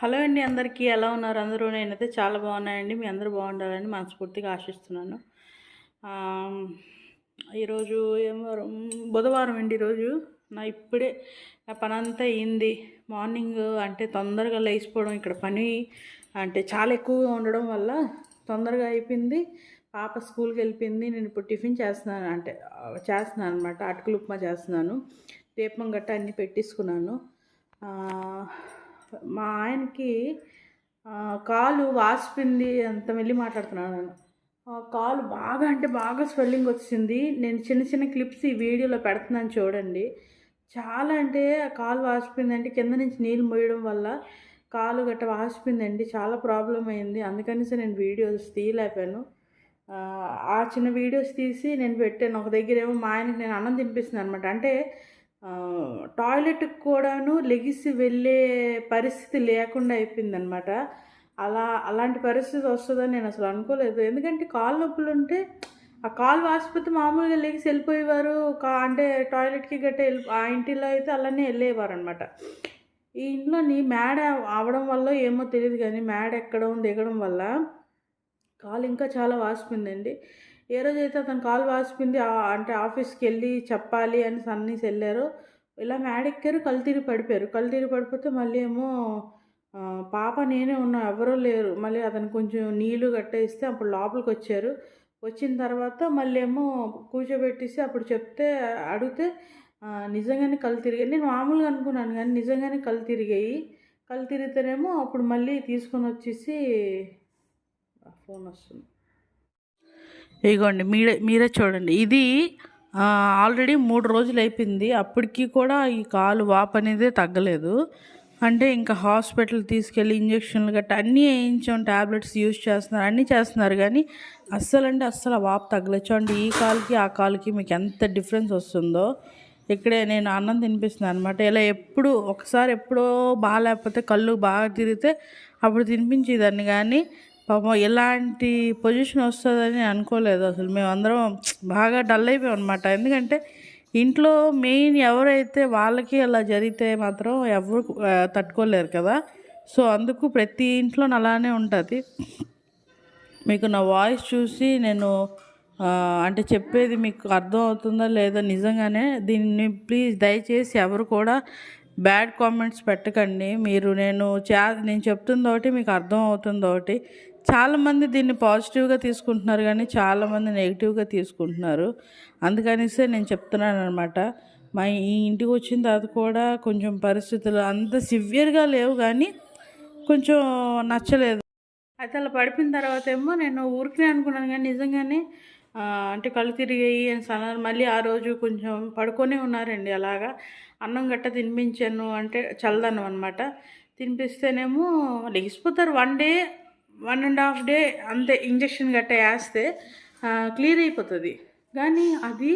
Hello అండి అందరికీ ఎలా ఉన్నారు? అందరూ నేనైతే చాలా బాగున్నాయండి మీ అందరూ బాగుండాలని మనస్ఫూర్తిగా ఆశిస్తున్నాను. ఈరోజు ఏం వారం బుధవారం అండి ఈరోజు. నా ఇప్పుడే నా పని అంతా అయింది. మార్నింగ్ అంటే తొందరగా లేచిపోవడం ఇక్కడ పని అంటే చాలా ఎక్కువగా ఉండడం వల్ల తొందరగా అయిపోయింది. పాప స్కూల్కి వెళ్ళిపోయింది. నేను ఇప్పుడు టిఫిన్ చేస్తున్నాను అంటే చేస్తున్నాను అనమాట అటుకులు ఉప్మా చేస్తున్నాను. దీపం గట్ట అన్నీ పెట్టేసుకున్నాను. మా ఆయనకి కాలు వాసిపోయింది అంత వెళ్ళి మాట్లాడుతున్నాను నేను. కాలు బాగా అంటే బాగా స్వెల్లింగ్ వచ్చింది నేను చిన్న చిన్న క్లిప్స్ ఈ వీడియోలో పెడుతున్నాను చూడండి. చాలా అంటే ఆ కాలు వాసిపోయింది అంటే కింద నుంచి నీళ్ళు మోయడం వల్ల కాలు గట్ట వాసిపోయిందండి చాలా ప్రాబ్లం అయింది. అందుకనేసి నేను వీడియోస్ తీయలేపాను ఆ, ఆ చిన్న వీడియోస్ తీసి నేను పెట్టాను. ఒక దగ్గర ఏమో మా ఆయనకి నేను అన్నం తినిపిస్తున్నాను అనమాట అంటే టాయిలెట్కి కూడాను లెగిసి వెళ్ళే పరిస్థితి లేకుండా అయిపోయిందనమాట. అలా అలాంటి పరిస్థితి వస్తుందని నేను అసలు అనుకోలేదు. ఎందుకంటే కాలు నొప్పులు ఉంటే ఆ కాలు వాసిపోతే మామూలుగా లెగిసి వెళ్ళిపోయేవారు. కా అంటే టాయిలెట్కి గట్ట వెళ్ళి ఆ ఇంటిలో అయితే అలానే వెళ్ళేవారు అనమాట ఈ ఇంట్లోని మేడ అవడం వల్ల ఏమో తెలియదు కానీ మేడ ఎక్కడం దిగడం వల్ల కాలు ఇంకా చాలా వాసిపోయిందండి. ఏ రోజైతే అతను కాలు వాసిపోయింది అంటే ఆఫీస్కి వెళ్ళి చెప్పాలి అని సన్నీస్ వెళ్ళారు ఇలా మేడెక్కారు కళ్ళు తిరిగి పడిపోయారు. కళ్ళు తిరిగి పడిపోతే మళ్ళీ ఏమో పాప నేనే ఉన్నా ఎవరూ లేరు. మళ్ళీ అతను కొంచెం నీళ్ళు గట్టేస్తే అప్పుడు లోపలికి వచ్చారు. వచ్చిన తర్వాత మళ్ళీ ఏమో కూర్చోబెట్టేసి అప్పుడు చెప్తే అడిగితే నిజంగానే కళ్ళు తిరిగాయి. నేను మామూలుగా అనుకున్నాను కానీ నిజంగానే కళ్ళు తిరిగాయి. కళ్ళు తిరిగితేనేమో అప్పుడు మళ్ళీ తీసుకొని వచ్చేసి ఫోన్ వస్తుంది. ఇగోండి మీరే మీరే చూడండి. ఇది ఆల్రెడీ మూడు రోజులు అయిపోయింది. అప్పటికి కూడా ఈ కాలు వాపు అనేది తగ్గలేదు. అంటే ఇంకా హాస్పిటల్ తీసుకెళ్ళి ఇంజక్షన్లు గట్రా అన్నీ వేయించాం ట్యాబ్లెట్స్ యూజ్ చేస్తున్నారు అన్నీ చేస్తున్నారు. కానీ అస్సలు అంటే అస్సలు వాపు తగ్గలేదు. చూడండి ఈ కాలుకి ఆ కాలుకి మీకు ఎంత డిఫరెన్స్ వస్తుందో. ఇక్కడే నేను అన్నం తినిపిస్తున్నాను అనమాట ఇలా ఎప్పుడు ఒకసారి ఎప్పుడో బాగా లేకపోతే కళ్ళు బాగా తిరిగితే అప్పుడు తినిపించేదాన్ని. కానీ పాపం ఎలాంటి పొజిషన్ వస్తుందని అనుకోలేదు అసలు. మేమందరం బాగా డల్ అయిపోయాం అనమాట ఎందుకంటే ఇంట్లో మెయిన్ ఎవరైతే వాళ్ళకి అలా జరిగితే మాత్రం ఎవరు తట్టుకోలేరు కదా. సో అందుకు ప్రతి ఇంట్లో అలానే ఉంటుంది. మీకు నా వాయిస్ చూసి నేను అంటే చెప్పేది మీకు అర్థం అవుతుందా లేదా నిజంగానే దీన్ని ప్లీజ్ దయచేసి ఎవరు కూడా బ్యాడ్ కామెంట్స్ పెట్టకండి. మీరు నేను చే నేను చెప్తుంది ఒకటి మీకు అర్థం అవుతుంది ఒకటి. చాలామంది దీన్ని పాజిటివ్గా తీసుకుంటున్నారు కానీ చాలామంది నెగిటివ్గా తీసుకుంటున్నారు. అందుకనిసే నేను చెప్తున్నాను అనమాట మా ఈ ఇంటికి వచ్చిన తర్వాత కూడా కొంచెం పరిస్థితులు అంత సివియర్గా లేవు కానీ కొంచెం నచ్చలేదు. అయితే అలా పడిపోయిన తర్వాత ఏమో నేను ఊరికే అనుకున్నాను కానీ నిజంగానే అంటే కళ్ళు తిరిగాయి అని అన్నారు మళ్ళీ ఆ రోజు కొంచెం పడుకొనే ఉన్నారండి అలాగా. అన్నం గట్ట తినిపించాను అంటే చల్లదనం అనమాట తినిపిస్తేనేమో లెగిసిపోతారు one day one and half day అంతే ఇంజక్షన్ గట్ట వేస్తే క్లియర్ అయిపోతుంది. కానీ అది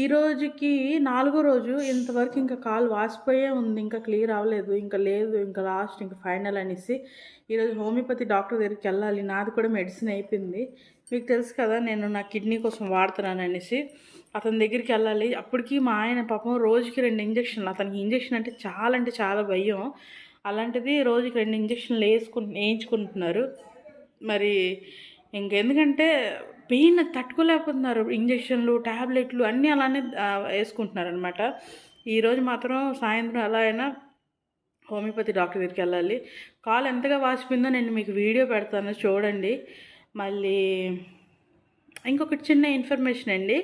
ఈ రోజుకి నాలుగో రోజు ఇంతవరకు ఇంకా కాలు వాసిపోయే ఉంది ఇంకా క్లియర్ అవ్వలేదు ఇంకా లేదు ఇంకా లాస్ట్ ఇంకా ఫైనల్ అనేసి ఈరోజు హోమియోపతి డాక్టర్ దగ్గరికి వెళ్ళాలి. నాది కూడా మెడిసిన్ అయిపోయింది. మీకు తెలుసు కదా నేను నా కిడ్నీ కోసం వాడుతున్నాను అనేసి అతని దగ్గరికి వెళ్ళాలి. అప్పటికి మా ఆయన పాపం రోజుకి రెండు ఇంజక్షన్లు అతనికి ఇంజక్షన్ అంటే చాలా అంటే చాలా భయం. అలాంటిది రోజుకి రెండు ఇంజక్షన్లు వేసుకు వేయించుకుంటున్నారు. మరి ఇంకెందుకంటే పెయిన్ తట్టుకోలేకపోతున్నారు ఇంజక్షన్లు ట్యాబ్లెట్లు అన్నీ అలానే వేసుకుంటున్నారు అనమాట ఈరోజు మాత్రం సాయంత్రం ఎలా అయినా హోమియోపతి డాక్టర్ దగ్గరికి వెళ్ళాలి. కాలు ఎంతగా వాసిపోయిందో నేను మీకు వీడియో పెడతాను చూడండి. మళ్ళీ ఇంకొకటి చిన్న ఇన్ఫర్మేషన్ అండి.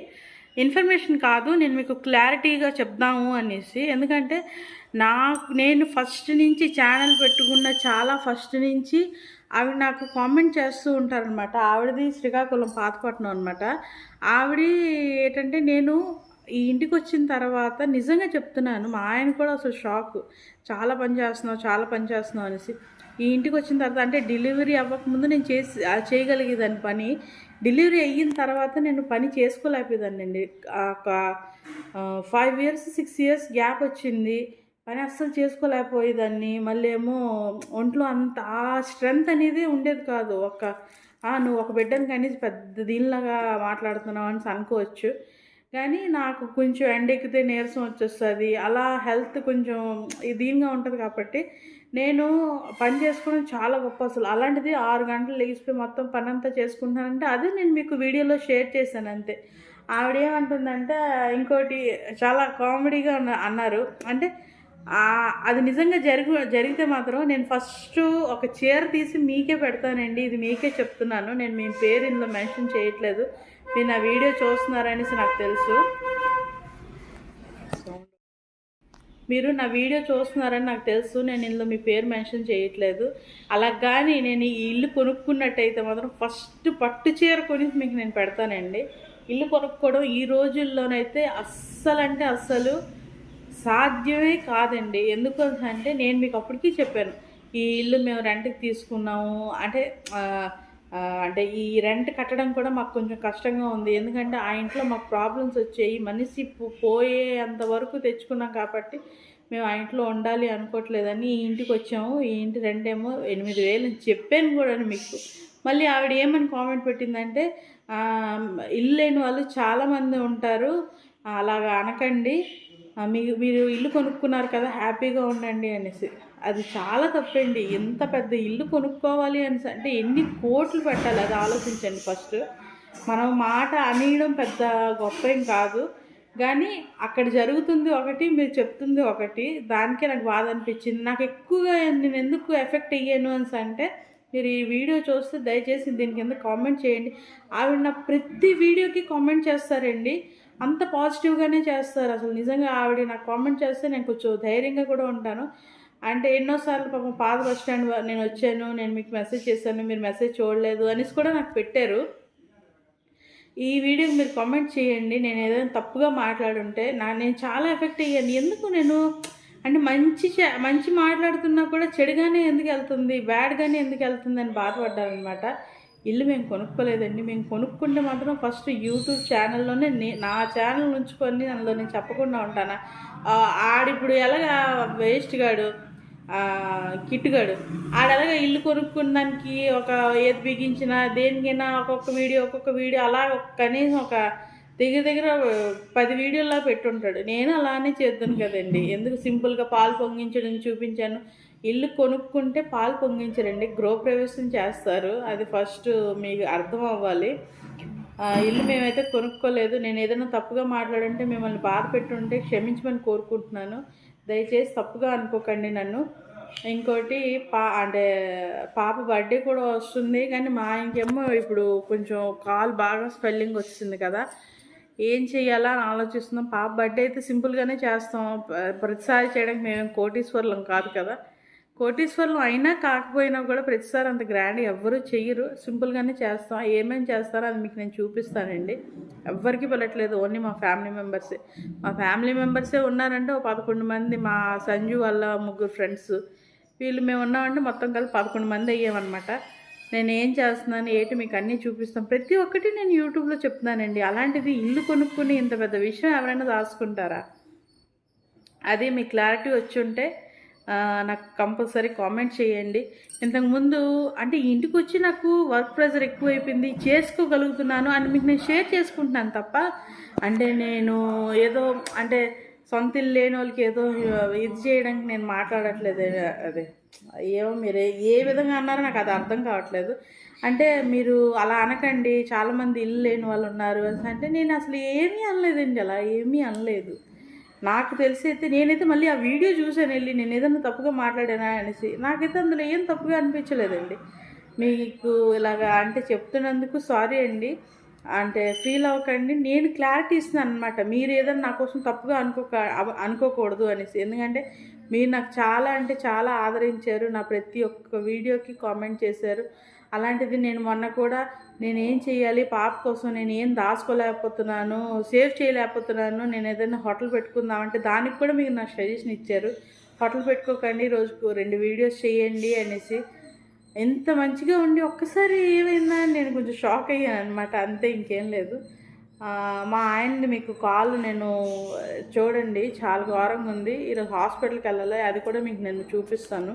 ఇన్ఫర్మేషన్ కాదు నేను మీకు క్లారిటీగా చెప్దాము అనేసి. ఎందుకంటే నాకు నేను ఫస్ట్ నుంచి ఛానల్ పెట్టుకున్న చాలా ఫస్ట్ నుంచి ఆవిడ నాకు కామెంట్ చేస్తూ ఉంటారనమాట ఆవిడది శ్రీకాకుళం పాతపట్నం అనమాట ఆవిడ ఏంటంటే నేను ఈ ఇంటికి వచ్చిన తర్వాత నిజంగా చెప్తున్నాను మా ఆయన కూడా అసలు షాక్. చాలా పని చేస్తున్నావు చాలా పని చేస్తున్నావు అనేసి. ఈ ఇంటికి వచ్చిన తర్వాత అంటే డెలివరీ అవ్వకముందు నేను చేసి చేయగలిగేదాన్ని పని. డెలివరీ అయిన తర్వాత నేను పని చేసుకోలేకపోయేదాన్ని అండి ఒక five years six years gap వచ్చింది. పని అస్సలు చేసుకోలేకపోయేదాన్ని. మళ్ళీ ఏమో ఒంట్లో అంత ఆ స్ట్రెంగ్త్ అనేది ఉండేది కాదు. ఒక "ఆ, నువ్వు ఒక బిడ్డని కానీ పెద్ద దీనిలాగా మాట్లాడుతున్నావు అని అనుకోవచ్చు. కానీ నాకు కొంచెం ఎండెక్కితే నీరసం వచ్చేస్తుంది. అలా హెల్త్ కొంచెం దీనిగా ఉంటుంది కాబట్టి నేను పని చేసుకోవడం చాలా గొప్ప అసలు. అలాంటిది ఆరు గంటలు లేచిపోయి మొత్తం పని అంతా చేసుకుంటానంటే అదే నేను మీకు వీడియోలో షేర్ చేశాను అంతే. ఆవిడ ఏమంటుందంటే ఇంకోటి చాలా కామెడీగా అన్నారు. అంటే అది నిజంగా జరిగి జరిగితే మాత్రం నేను ఫస్ట్ ఒక చీర తీసి మీకే పెడతానండి. ఇది మీకే చెప్తున్నాను. నేను మీ పేరు ఇందులో మెన్షన్ చేయట్లేదు. మీరు నా వీడియో చూస్తున్నారనేసి నాకు తెలుసు. మీరు నా వీడియో చూస్తున్నారని నాకు తెలుసు. నేను ఇందులో మీ పేరు మెన్షన్ చేయట్లేదు. అలా కానీ నేను ఈ ఇల్లు కొనుక్కున్నట్టయితే మాత్రం ఫస్ట్ పట్టు చీర కొని మీకు నేను పెడతానండి. ఇల్లు కొనుక్కోవడం ఈ రోజుల్లోనైతే అస్సలు అంటే అస్సలు సాధ్యమే కాదండి. ఎందుకు అంటే నేను మీకు అప్పటికీ చెప్పాను. ఈ ఇల్లు మేము రెంట్కి తీసుకున్నాము. అంటే అంటే ఈ రెంట్ కట్టడం కూడా మాకు కొంచెం కష్టంగా ఉంది. ఎందుకంటే ఆ ఇంట్లో మాకు ప్రాబ్లమ్స్ వచ్చాయి. మనిషి పో- పోయేంత వరకు తెచ్చుకున్నాం కాబట్టి మేము ఆ ఇంట్లో ఉండాలి అనుకోవట్లేదని ఈ ఇంటికి వచ్చాము. ఈ ఇంటి రెండేమో ఎనిమిది వేలు అని చెప్పాను కూడా మీకు. మళ్ళీ ఆవిడ ఏమని కామెంట్ పెట్టిందంటే ఇల్లు లేని వాళ్ళు చాలామంది ఉంటారు. అలాగా అనకండి. మీ మీరు ఇల్లు కొనుక్కున్నారు కదా హ్యాపీగా ఉండండి అనేసి. అది చాలా తప్పండి. ఎంత పెద్ద ఇల్లు కొనుక్కోవాలి అనేసి అంటే ఎన్ని కోట్లు పెట్టాలి అది ఆలోచించండి ఫస్ట్. మనం మాట అనేయడం పెద్ద గొప్ప ఏం కాదు. కానీ అక్కడ జరుగుతుంది ఒకటి మీరు చెప్తుంది ఒకటి. దానికే నాకు బాధ అనిపించింది. నాకు ఎక్కువగా నేను ఎందుకు ఎఫెక్ట్ అయ్యాను అని అంటే మీరు ఈ వీడియో చూస్తే దయచేసి దీని కింద కామెంట్ చేయండి. ఆవిడ నా ప్రతి వీడియోకి కామెంట్ చేస్తారండి. అంత పాజిటివ్గానే చేస్తారు. అసలు నిజంగా ఆవిడ నాకు కామెంట్ చేస్తే నేను కొంచెం ధైర్యంగా కూడా ఉంటాను. అంటే ఎన్నోసార్లు పాపం పాత బస్ స్టాండ్ నేను వచ్చాను నేను మీకు మెసేజ్ చేశాను మీరు మెసేజ్ చూడలేదు అనేసి కూడా నాకు పెట్టారు. ఈ వీడియోకి మీరు కామెంట్ చేయండి. నేను ఏదైనా తప్పుగా మాట్లాడుంటే నా నేను చాలా ఎఫెక్ట్ అయ్యాను. ఎందుకు నేను అంటే మంచి చే- మంచి మాట్లాడుతున్నా కూడా చెడుగానే ఎందుకు వెళ్తుంది బ్యాడ్గానే ఎందుకు వెళ్తుంది అని బాధపడ్డానమాట ఇల్లు మేము కొనుక్కోలేదండి మేము కొనుక్కుంటే మాత్రం ఫస్ట్ యూట్యూబ్ ఛానల్లోనే నే నా ఛానల్ ఉంచుకొని అందులో నేను చెప్పకుండా ఉంటాను? ఆడిప్పుడు ఎలాగా వేస్ట్ గాడు? కిట్టుగాడు ఆడలాగా ఇల్లు కొనుక్కున్నానికి ఒక ఏది బిగించిన దేనికైనా ఒక్కొక్క వీడియో ఒక్కొక్క వీడియో అలా కనీసం ఒక దగ్గర దగ్గర పది వీడియోలా పెట్టుంటాడు. నేను అలానే చేద్దాను కదండి. ఎందుకు సింపుల్గా పాలు పొంగించడం చూపించాను. ఇల్లు కొనుక్కుంటే పాలు పొంగించరండి. గృహప్రవేశం చేస్తారు. అది ఫస్ట్ మీకు అర్థం అవ్వాలి. ఆ, ఇల్లు మేమైతే కొనుక్కోలేదు. నేను ఏదైనా తప్పుగా మాట్లాడంటే మిమ్మల్ని బాధ పెట్టుంటే క్షమించమని కోరుకుంటున్నాను. దయచేసి తప్పుగా అనుకోకండి నన్ను. ఇంకోటి పా అంటే పాప బర్త్డే కూడా వస్తుంది. కానీ మా ఇంకేమో ఇప్పుడు కొంచెం కాల్ బాగా స్పెల్లింగ్ వచ్చింది కదా. ఏం చెయ్యాలా అని ఆలోచిస్తున్నాం. పాప బర్త్డే అయితే సింపుల్గానే చేస్తాం. ప్రతిసారి చేయడానికి మేము కోటీశ్వర్లం కాదు కదా. కోటీశ్వర్లం అయినా కాకపోయినా కూడా ప్రతిసారి అంత గ్రాండ్ ఎవ్వరూ చెయ్యరు. సింపుల్గానే చేస్తాం. ఏమేమి చేస్తారో అది మీకు నేను చూపిస్తానండి. ఎవ్వరికి పిలట్లేదు. ఓన్లీ మా ఫ్యామిలీ మెంబర్సే మా ఫ్యామిలీ మెంబర్సే ఉన్నారంటే ఒక పదకొండు మంది మా సంజు వాళ్ళ ముగ్గురు ఫ్రెండ్స్ వీళ్ళు మేము ఉన్నామంటే మొత్తం కలిపి పదకొండు మంది అయ్యామన్నమాట. నేను ఏం చేస్తున్నాను? ఏంటి మీకు అన్నీ చూపిస్తాను ప్రతి ఒక్కటి నేను యూట్యూబ్లో చెప్తున్నానండి. అలాంటిది ఇల్లు కొనుక్కుని ఇంత పెద్ద విషయం ఎవరైనా దాచుకుంటారా? అది మీ క్లారిటీ వచ్చి ఉంటే నాకు కంపల్సరీ కామెంట్ చేయండి. ఇంతకుముందు అంటే ఇంటికి వచ్చి నాకు వర్క్ ప్రెషర్ ఎక్కువైపోయింది చేసుకోగలుగుతున్నాను అని మీకు నేను షేర్ చేసుకుంటున్నాను తప్ప అంటే నేను ఏదో అంటే సొంత ఇల్లు లేని వాళ్ళకి ఏదో ఇది చేయడానికి నేను మాట్లాడట్లేదు. అదే ఏమో మీరు ఏ విధంగా అన్నారో నాకు అది అర్థం కావట్లేదు. అంటే మీరు అలా అనకండి చాలామంది ఇల్లు లేని వాళ్ళు ఉన్నారు అని అంటే నేను అసలు ఏమీ అనలేదండి అలా ఏమీ అనలేదు. నాకు తెలిసి అయితే నేనైతే మళ్ళీ ఆ వీడియో చూసాను వెళ్ళి నేను ఏదైనా తప్పుగా మాట్లాడానా అనేసి. నాకైతే అందులో ఏం తప్పుగా అనిపించలేదండి. మీకు ఇలాగా అంటే చెప్తున్నందుకు సారీ అండి. అంటే ఫీల్ అవ్వకండి. నేను క్లారిటీ ఇస్తున్నాను అనమాట మీరు ఏదైనా నా కోసం తప్పుగా అనుకోక అనుకోకూడదు అనేసి. ఎందుకంటే మీరు నాకు చాలా అంటే చాలా ఆదరించారు. నా ప్రతి ఒక్క వీడియోకి కామెంట్ చేశారు. అలాంటిది నేను మొన్న కూడా నేను ఏం చేయాలి? పాప కోసం నేను ఏం దాచుకోలేకపోతున్నాను సేవ్ చేయలేకపోతున్నాను నేను ఏదైనా హోటల్ పెట్టుకుందామంటే దానికి కూడా మీకు నాకు సజెషన్ ఇచ్చారు. హోటల్ పెట్టుకోకండి రోజుకు రెండు వీడియోస్ చేయండి అనేసి. ఎంత మంచిగా ఉండి ఒక్కసారి ఏమైందా అని నేను కొంచెం షాక్ అయ్యాను అనమాట అంతే ఇంకేం లేదు. మా ఆయనది మీకు కాల్ నేను చూడండి చాలా ఘోరంగా ఉంది. ఈరోజు హాస్పిటల్కి వెళ్ళాలి అది కూడా మీకు నేను చూపిస్తాను.